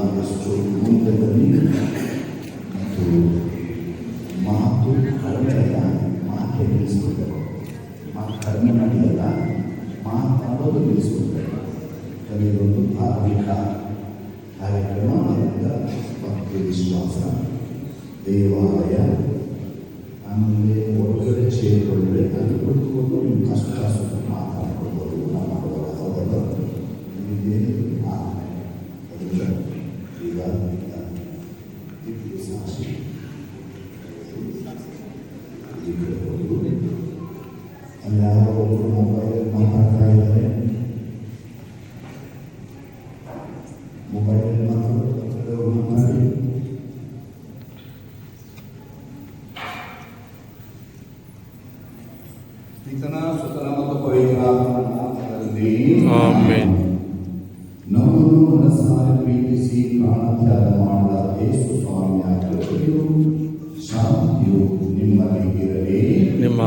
ಆದಷ್ಟು ಮುಂದದಲ್ಲಿ ಮತ್ತು ಮಾತು ಕಡಿಮೆ ಅಲ್ಲ ಮಾತೇ ನಿಲ್ಲಿಸ್ಕೊಳ್ಬೇಕು ಮಾತು ಕಡಿಮೆ ಮಾಡಿಲ್ಲ ಮಾತಾಡೋದು ನಿಲ್ಲಿಸ್ಕೊಳ್ಬೇಕು ಕಲಿಯೋದು ಧಾರ್ಮಿಕ ಕಾರ್ಯಕ್ರಮ ಅದರಿಂದ ಭಕ್ತಿ ವಿಶ್ವಾಸ ದೇವಾಲಯ ಆಮೇಲೆ ಒಳಗಡೆ ಸೇರಿಕೊಳ್ಳಿ ಅದು ಕುಳಿತುಕೊಂಡು ನಿಮ್ಮ ಕಷ್ಟ ಸುಖ ಮಾತಾಡ ജീവിതത്തിൽ അല്ലാതെ ഒന്നും നമ്മൾ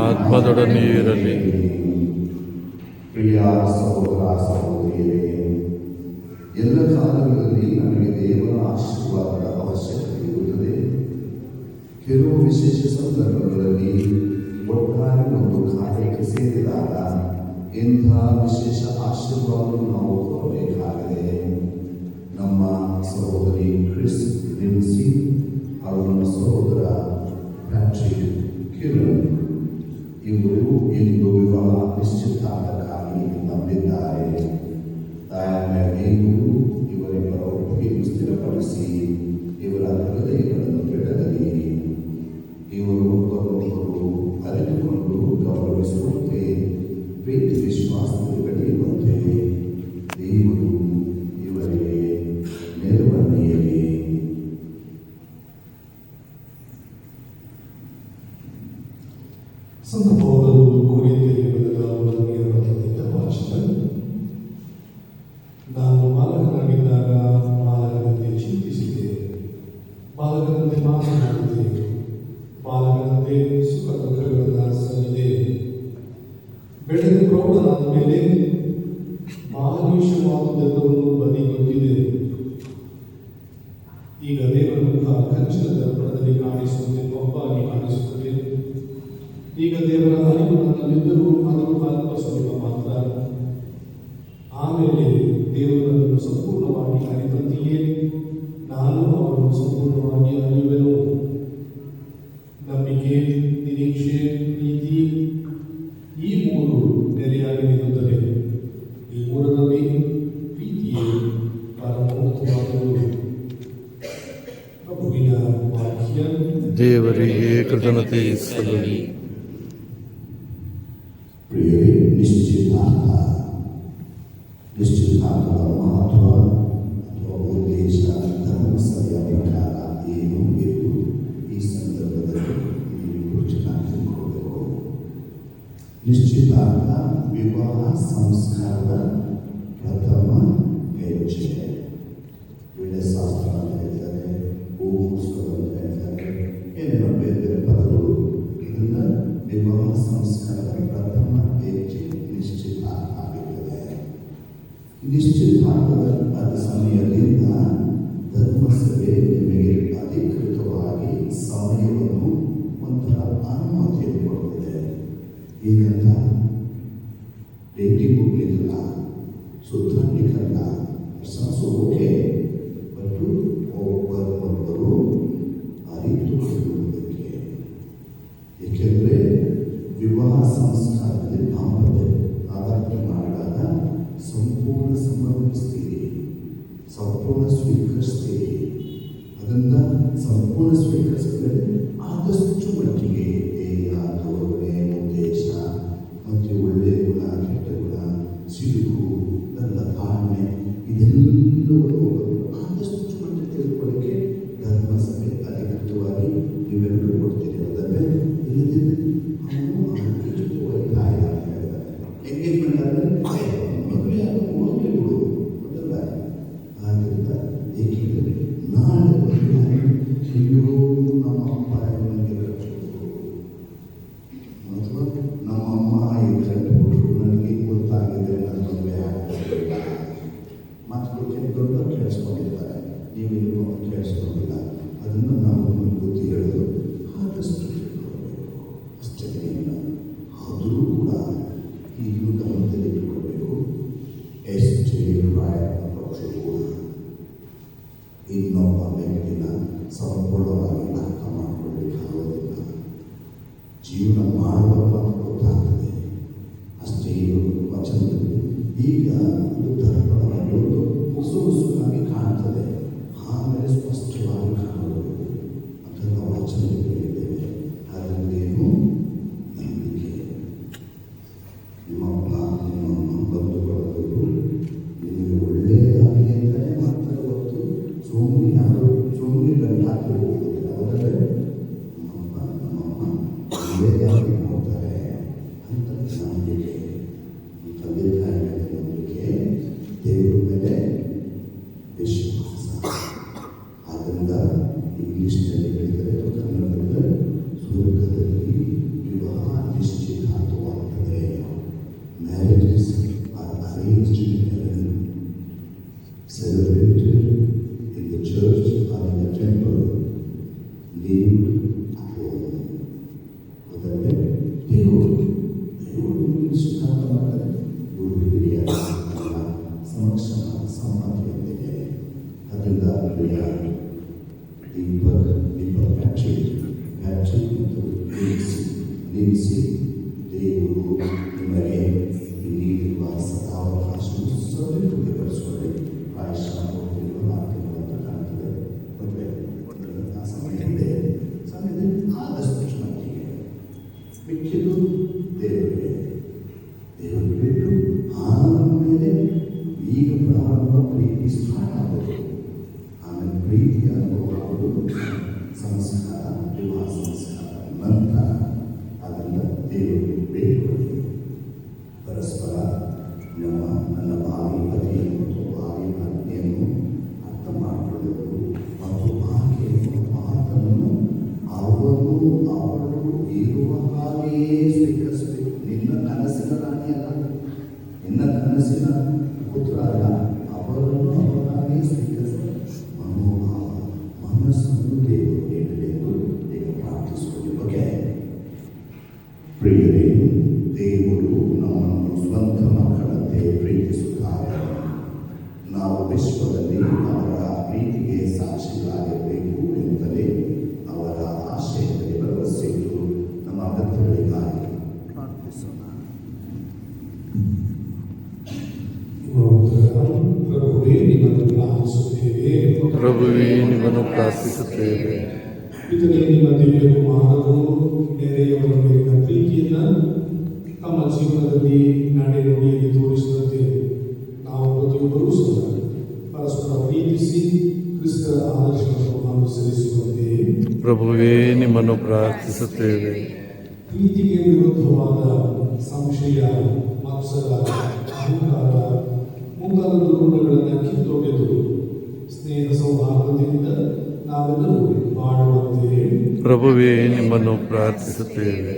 ಆತ್ಮದೊಡನೆಯೂ ಇರಲಿ ಪ್ರಿಯ ಸಹೋದರ ಸಹೋದರಿಯರೇ, ಎಲ್ಲ ಕಾಲಗಳಲ್ಲಿ ನಮಗೆ ದೇವರ ಆಶೀರ್ವಾದದ ಅವಶ್ಯಕತೆ ಇರುತ್ತದೆ ಕೆಲವು ವಿಶೇಷ ಸಂದರ್ಭಗಳಲ್ಲಿ ಒಟ್ಟಾರೆ ಒಂದು ಕಾರ್ಯಕ್ಕೆ ಸೇರಿದಾಗ ಇಂತಹ ವಿಶೇಷ ಆಶೀರ್ವಾದವನ್ನು ನಾವು ಕೊಡಬೇಕಾಗಿದೆ ನಮ್ಮ ಸಹೋದರಿ ಕ್ರಿಸ್ ಲಿನ್ಸಿ ಅವರ ಸಹೋದರ Patrick Kiran e lui e li doveva esultare carne da pietà Fala que eu não tenho mais nada, ನೀತಿ ಈ ಮೂರು ನೆಲೆಯಾಗಿ ನಿಲ್ಲುತ್ತದೆ ಈ ಮೂರರಲ್ಲಿ ಪ್ರೀತಿಯೇ ಪ್ರಮುಖವಾಗಿರುವುದು ಪ್ರಭುವಿನ ವಾಕ್ಯ ದೇವರಿಗೆ ಕೃತಜ್ಞತೆ ಸಲ್ಲಲಿ Elizabeth Yeah. ಪ್ರಾರ್ಥಿಸುತ್ತೇವೆ.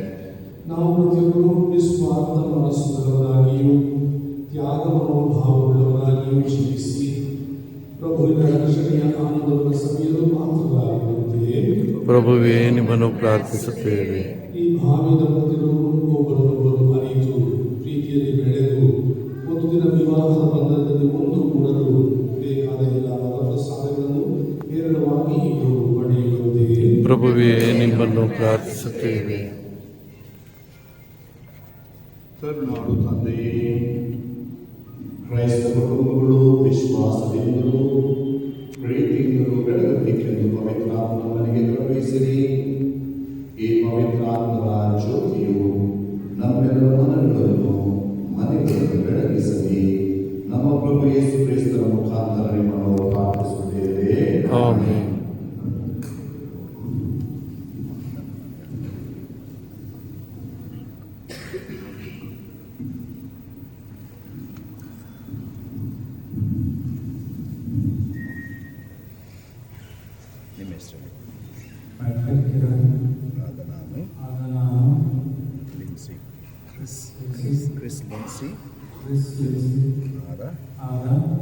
ನಾವು ಪ್ರತಿಯೊಬ್ಬರು ನಿಸ್ವಾರ್ಥ ಮನಸ್ಸುಗಳವರಾಗಿಯೂ ತ್ಯಾಗ ಮನೋಭಾವವುಳ್ಳವರಾಗಿಯೂ ಜೀವಿಸಿ ಪ್ರಭುವಿನ ರಕ್ಷಣೆಯ ಆನಂದವನ್ನು ಸವಿಯಲು ಮಾತ್ರವಾಗಿರುವಂತೆಯೇ ಪ್ರಭುವೇ ನಿಮ್ಮನ್ನು ಪ್ರಾರ್ಥಿಸುತ್ತೇವೆ. ಈ ಭಾವ್ಯದ ಪ್ರತಿಯೊಬ್ಬರು ಒಬ್ಬರೊಬ್ಬರು ಅರಿತು ಪ್ರೀತಿಯಲ್ಲಿ ಬೆಳೆದು ಒಂದು ದಿನ ವಿವಾಹದ ಬಂಧದಲ್ಲಿ ಒಂದು ಕೂಡಲು ಬೇಕಾದ ಎಲ್ಲ ವರದ ಸಾಧಗಳನ್ನು ಹೇರಳವಾಗಿ ಇವರು ಪಡೆಯುವಂತೆಯೇ. ಪ್ರಭುವೇ ਵੱਲੋਂ ਪ੍ਰਾਰਥਿਤ ਸਤਿ ਵੇ ਸਰਨਾਮ ਤੰਦੇ This Nada. Nada.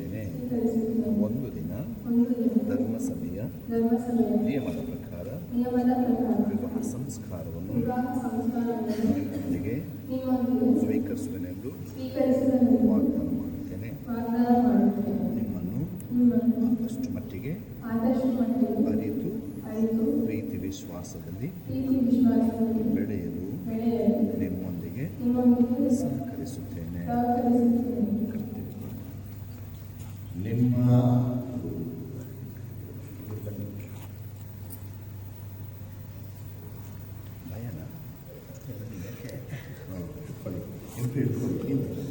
ಧರ್ಮಸಭೆಯ ನಿಯಮದ ಪ್ರಕಾರ ವಿವಾಹ ಸಂಸ್ಕಾರವನ್ನು ನಿಮ್ಮೊಂದಿಗೆ ಸ್ವೀಕರಿಸುವೆನೆಂದು ವಾಗ್ದಾನ ಮಾಡುತ್ತೇನೆ. ನಿಮ್ಮನ್ನು ಆದಷ್ಟು ಮಟ್ಟಿಗೆ ಅರಿತು ಪ್ರೀತಿ ವಿಶ್ವಾಸದಲ್ಲಿ ಬೆಳೆಯಲು ನಿಮ್ಮೊಂದಿಗೆ ಸಹಕರಿಸುತ್ತೇನೆ. 退步一定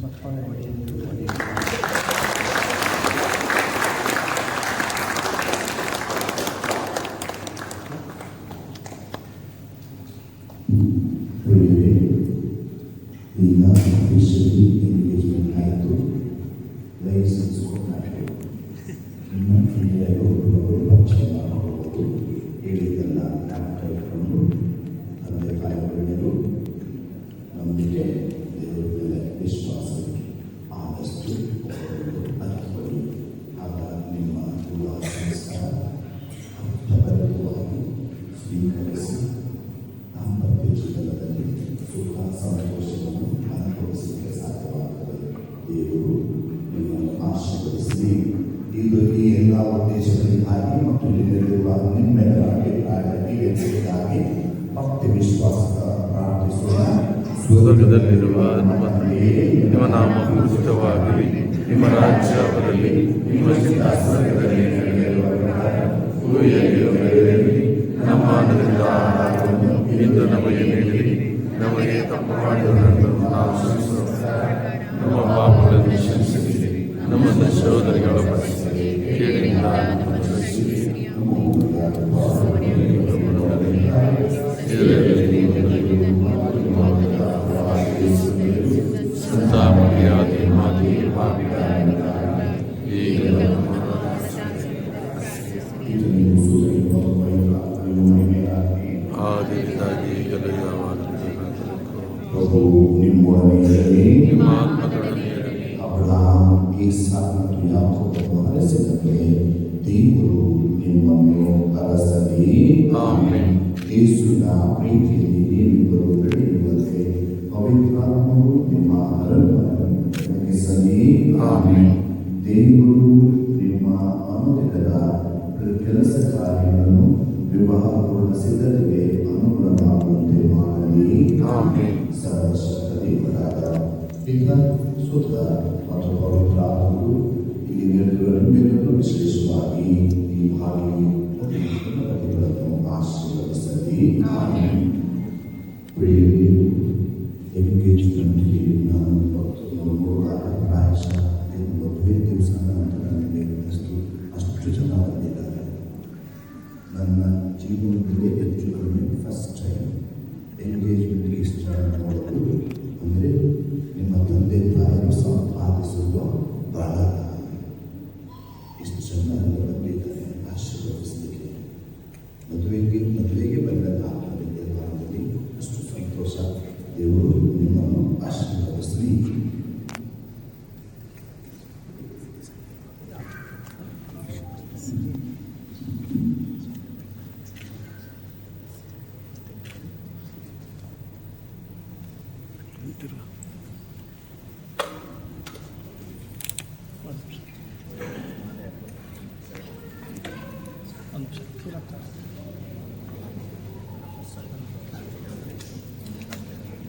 But. ನಿಮ್ಮ ನಾಮ ಪೂಜಿತವಾಗಲಿ ನಿಮ್ಮ ರಾಜ್ಯ ಬರಲಿ ನಿಮ್ಮ ಸಿಂಹಾಸನದಲ್ಲಿ ನಡೆಯಲು ನಮ್ಮ ಆನಂದ ಆಹಾರವನ್ನು ಇಂದು ನಮಗೆ ನೀಡಲಿ ನಮಗೆ ತಪ್ಪು ಮಾಡಿದವರನ್ನು ನಾವು ಪ್ರಭು ನಿಮ್ಮೊಡನೆ ಅಬ್ರಹಾಂ ಈಸಾ ಮತ್ತು ಯಾಕೋಬನ್ನು ಅರಸಿದಂತೆ ದೇವರು ನಿಮ್ಮನ್ನು ಅರಸಲಿ ಯೇಸುವಿನ ಪ್ರೀತಿಯ विघ्न सुधार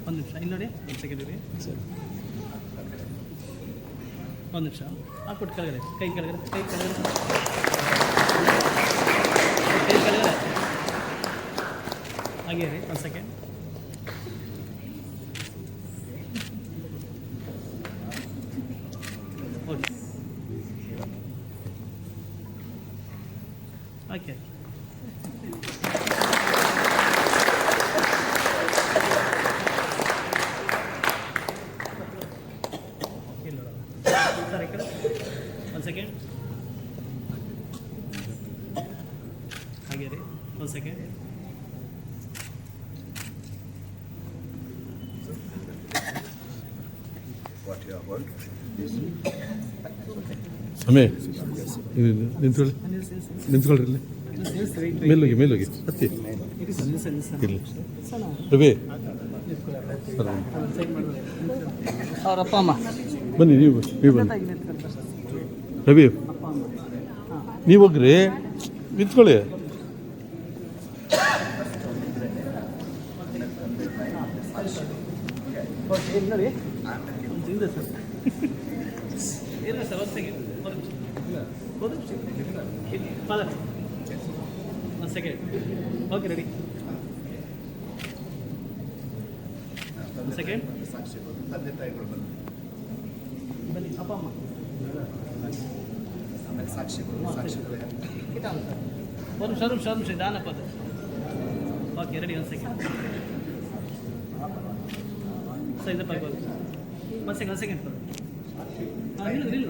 ಒಂದು ನಿಮಿಷ, ಇಲ್ಲಿ ನೋಡಿ, ಒಂದು ಸೆಕೆಂಡ್ ಇರಿ. ಒಂದು ನಿಮಿಷ. ಹಾಕ್ಬಿಟ್ಟು ಕೆಳಗಡೆ, ಕೈ ಕೆಳಗಡೆ ಕೈ ಕೆಳಗಡೆ. ಕೈ ಕೆಳಗಡೆ. ಹಾಗೆ ರೀ ಒಂದು ಸೆಕೆಂಡ್ ಓಕೆ ಓಕೆ ಇಲ್ಲ ಸರ್ ಈ ಕಡೆ ಒಂದು ಸೆಕೆಂಡ್ ಹಾಗೆ ರೀ ಒಂದು ಸೆಕೆಂಡ್ ಸಮಯ ನಿಂತ್ಕೊಳ್ಳಿ. ನಿಂತ್ಕೊಳ್ರಿ ಇಲ್ಲಿ. ಮೇಲೋಗಿ ಮೇಲೋಗಿ ಹತ್ತಿ ಇರಲಿ. ರವಿ. ಸರ್ ಅವ್ರ ಅಪ್ಪ ಅಮ್ಮ. ಬನ್ನಿ ನೀವು ನೀವು ಬನ್ನಿ. ರವಿ ನೀವು ಹೋಗ್ರಿ. ನಿಂತ್ಕೊಳ್ಳಿ. ಓಕೆ ಇಲ್ಲ ರೀ ಒಂದು ಇದೆ ಸರ್ ಇಲ್ಲ ಸರ್ ಒಂದು ಸೆಕೆಂಡ್ ಒಂದು ನಿಮಿಷ ಒಂದು ನಿಮಿಷ ಫಾದರ್ ಒಂದು ಸೆಕೆಂಡ್ ಓಕೆ ರೆಡಿ ಒಂದು ಸೆಕೆಂಡ್ ಬನ್ನಿ, ಅಪ್ಪ, ಅಮ್ಮ. ಇದಾನೆ ಸಾಕ್ಷಿಗಳು ನಿಮಿಷ ಒಂದು ನಿಮಿಷ ನಿಮಿಷ ಇದಾನಪ್ಪ ಅದು ಓಕೆ ರೆಡಿ ಒಂದು ಸೆಕೆಂಡ್ ಸರ್ ಇದಪ್ಪ ಒಂದು ಸೆಕೆಂಡ್ ಒಂದು ಸೆಕೆಂಡ್ ಹಾಂ ಇಲ್ಲ ನಿಲ್ಲು